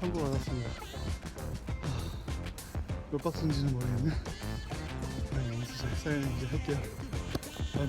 선고 받았습니다. 하, 몇 박스인지는 모르겠네. 네, 여기서 잘 사인 이제 할게요. 아이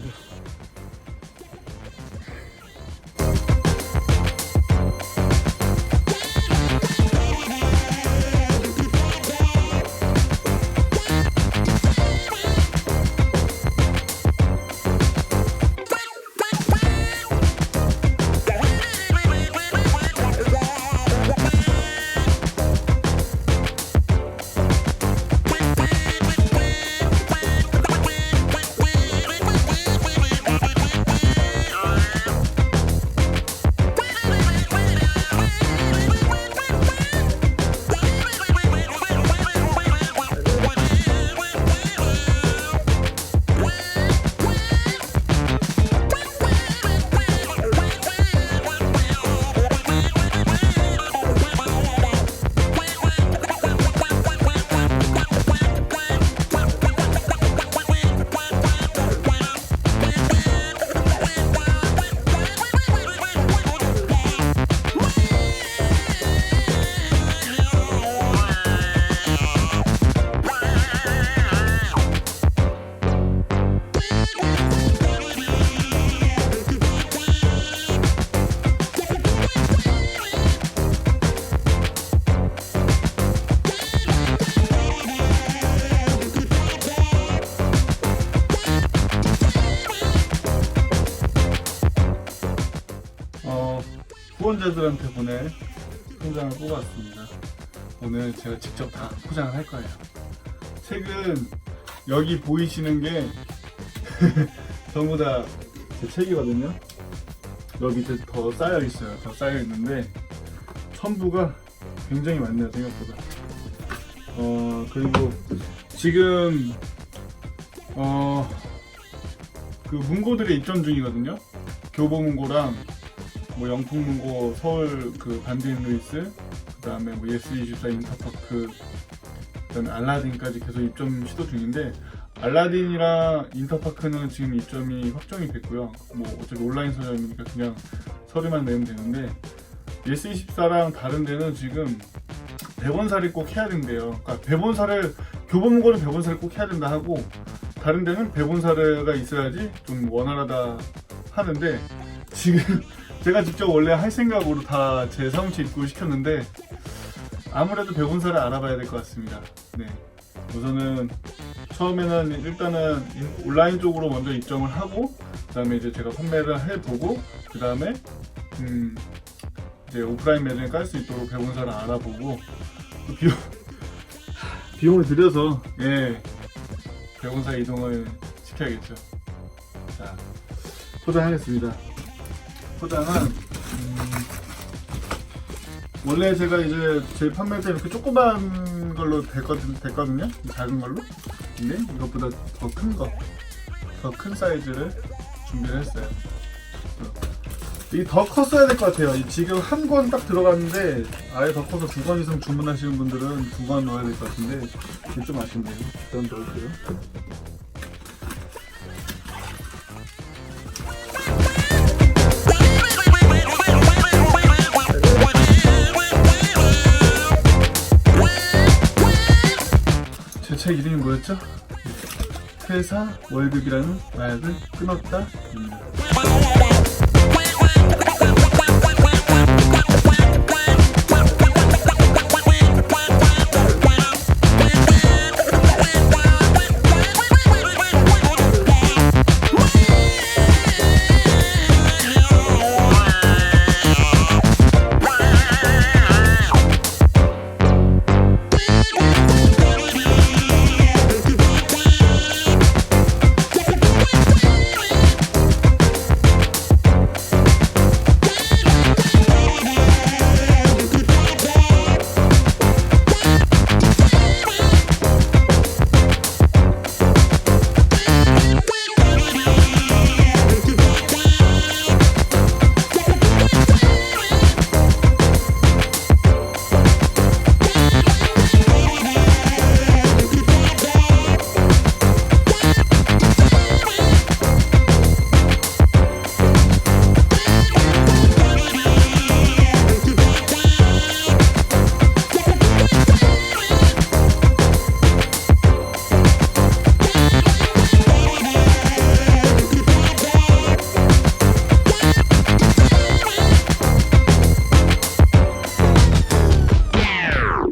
후원자들한테 보낼 통장을 뽑았습니다. 오늘 제가 직접 다 포장을 할 거예요. 책은 여기 보이시는 게 전부 다 제 책이거든요. 여기 밑에 더 쌓여 있어요. 더 쌓여 있는데 첨부가 굉장히 많네요 생각보다. 어 그리고 지금 어그 문고들이 입점 중이거든요. 교보문고랑 뭐 영풍문고 서울 그 반디앤 루이스 그다음에 뭐 예스24 인터파크 그다음에 알라딘까지 계속 입점 시도 중인데 알라딘이랑 인터파크는 지금 입점이 확정이 됐고요. 뭐 어차피 온라인 서점이니까 그냥 서류만 내면 되는데 예스24랑 다른 데는 지금 배본사를 꼭 해야 된대요. 그러니까 배본사를 교보문고는 배본사를 꼭 해야 된다 하고 다른 데는 배본사가 있어야지 좀 원활하다 하는데 지금 제가 직접 원래 할 생각으로 다 제 사무실 입구를 시켰는데 아무래도 배본사를 알아봐야 될 것 같습니다. 네. 우선은 처음에는 일단은 인- 온라인 쪽으로 먼저 입점을 하고 그다음에 이제 제가 판매를 해보고 그다음에 음 이제 오프라인 매장에 깔 수 있도록 배본사를 알아보고 또 비용 비용을 들여서 예 배본사 이동을 시켜야겠죠. 자 포장하겠습니다. 포장은 음, 원래 제가 이제 제 판매할 때 이렇게 조그만 걸로 됐거든, 됐거든요? 작은 걸로? 근데 이것보다 더 큰 거 더 큰 사이즈를 준비를 했어요. 이게 더 컸어야 될 것 같아요. 이 지금 한 권 딱 들어갔는데 아예 더 커서 두 권 이상 주문하시는 분들은 두 권 넣어야 될 것 같은데 좀 아쉽네요. 일단 넣을게요 제 책 이름이 뭐였죠? 회사 월급이라는 마약을 끊었다 입니다